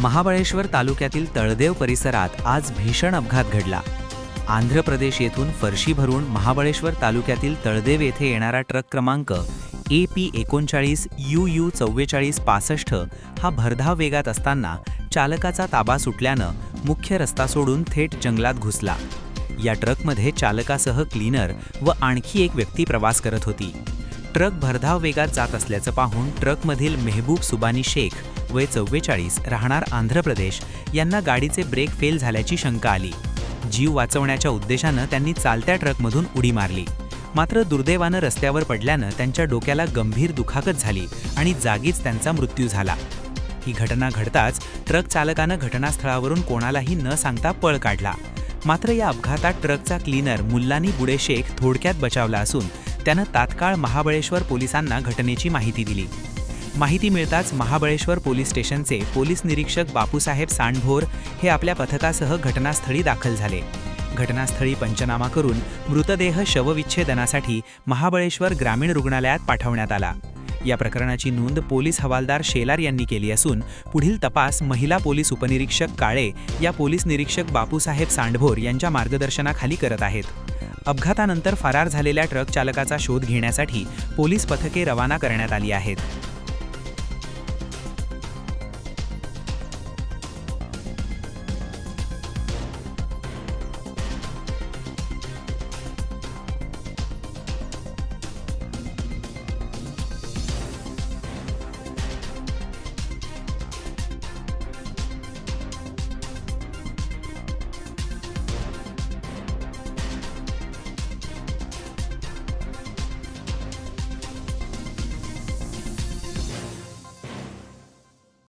महाबळेश्वर तालुक्यातील तळदेव परिसरात आज भीषण अपघात घडला. आंध्र प्रदेश येथून फरशी भरून महाबळेश्वर तालुक्यातील तळदेव येथे येणारा ट्रक क्रमांक ए पी एकोणचाळीस यू यू चव्वेचाळीस पासष्ट हा भरधाव वेगात असताना चालकाचा ताबा सुटल्यानं मुख्य रस्ता सोडून थेट जंगलात घुसला. या ट्रकमध्ये चालकासह क्लीनर व आणखी एक व्यक्ती प्रवास करत होती. ट्रक भरधाव वेगात जात असल्याचं पाहून ट्रकमधील मेहबूब सुबानी शेख वय चव्वेचाळीस राहणार आंध्र प्रदेश यांना गाडीचे ब्रेक फेल झाल्याची शंका आली. जीव वाचवण्याच्या उद्देशानं त्यांनी चालत्या ट्रकमधून उडी मारली. मात्र दुर्दैवानं रस्त्यावर पडल्यानं त्यांच्या डोक्याला गंभीर दुखापत झाली आणि जागीच त्यांचा मृत्यू झाला. ही घटना घडताच ट्रक चालकानं घटनास्थळावरून कोणालाही न सांगता पळ काढला. मात्र या अपघातात ट्रकचा क्लीनर मुल्लानी बुडे शेख थोडक्यात बचावला असून त्यानं तात्काळ महाबळेश्वर पोलिसांना घटनेची माहिती दिली. माहिती मिळताच महाबळेश्वर पोलीस स्टेशनचे पोलीस निरीक्षक बापूसाहेब सांडभोर हे आपल्या पथकासह घटनास्थळी दाखल झाले. घटनास्थळी पंचनामा करून मृतदेह शवविच्छेदनासाठी महाबळेश्वर ग्रामीण रुग्णालयात पाठवण्यात आला. या प्रकरणाची नोंद पोलीस हवालदार शेलार यांनी केली असून पुढील तपास महिला पोलीस उपनिरीक्षक काळे या पोलीस निरीक्षक बापूसाहेब सांडभोर यांच्या मार्गदर्शनाखाली करत आहेत. अपघातानंतर फरार झालेल्या ट्रक चालकाचा शोध घेण्यासाठी पोलीस पथके रवाना करण्यात आली आहेत.